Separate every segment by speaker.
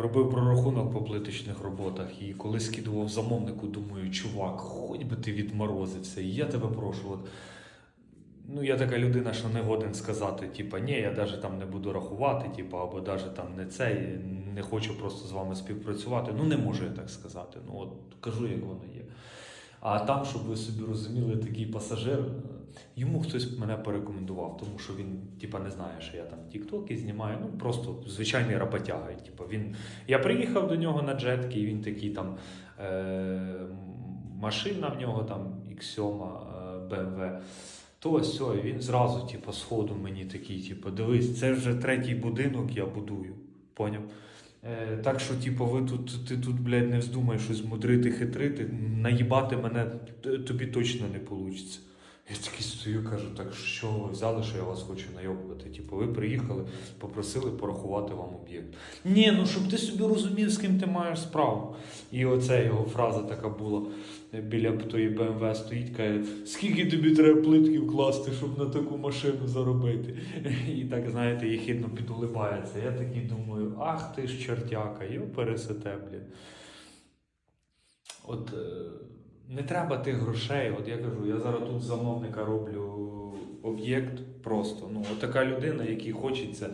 Speaker 1: робив прорахунок по плиточних роботах, і коли скидував замовнику, думаю, чувак, хоч би ти відморозився, і я тебе прошу. От, ну, я така людина, що не годен сказати, типа, ні, я навіть там не буду рахувати, типа, або навіть там не це, не хочу просто з вами співпрацювати. Ну, не можу я так сказати. Ну, от кажу, як воно є. А там, щоб ви собі розуміли, такий пасажир, йому хтось мене порекомендував, тому що він, типа, не знає, що я там тіктоки знімаю. Ну просто звичайний роботяга. Типа, він... Я приїхав до нього на джетки, і він такий там е... машина в нього там X7 е... BMW. То ось все, і він зразу, типу, сходу мені такий, типу, дивись, це вже третій будинок я будую. Поняв? Е, так що, типу, ви тут, ти тут, блядь, не вздумай щось мудрити, хитрити, наїбати мене тобі точно не вийде. Я такий стою, кажу, так що ви взяли, що я вас хочу найобувати? Типу, ви приїхали, попросили порахувати вам об'єкт. Ні, ну щоб ти собі розумів, з ким ти маєш справу. І оце його фраза така була біля тої БМВ стоїть, каже, скільки тобі треба плитки вкласти, щоб на таку машину заробити. І так, знаєте, їхідно підулибається. Я такий думаю, ах ти ж чортяка, його пересете. От е, не треба тих грошей. От я кажу, я зараз тут замовника роблю об'єкт просто. Ну, от така людина, якій хочеться,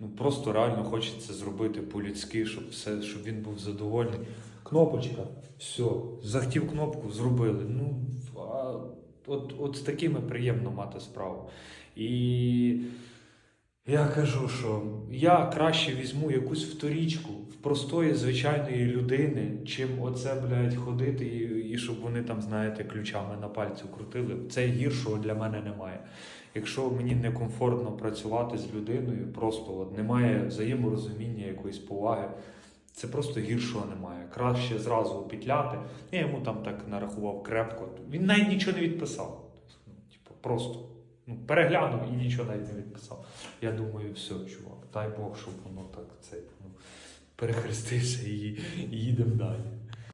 Speaker 1: ну просто реально хочеться зробити по-людськи, щоб все, щоб він був задовольний. Кнопочка, все, захотів кнопку, зробили. Ну, а от, от з такими приємно мати справу. І я кажу, що я краще візьму якусь вторічку простої звичайної людини, чим оце, блядь, ходити і, і щоб вони там, знаєте, ключами на пальцю крутили. Це гіршого для мене немає. Якщо мені некомфортно працювати з людиною, просто от немає взаєморозуміння, якоїсь поваги. Це просто гіршого немає. Краще зразу опітляти. Я йому там так нарахував крепко. Він навіть нічого не відписав. Ну, Типу, просто ну, переглянув і нічого навіть не відписав. Я думаю, все, чувак, дай Бог, щоб воно так це, ну, перехрестився і, їдемо далі.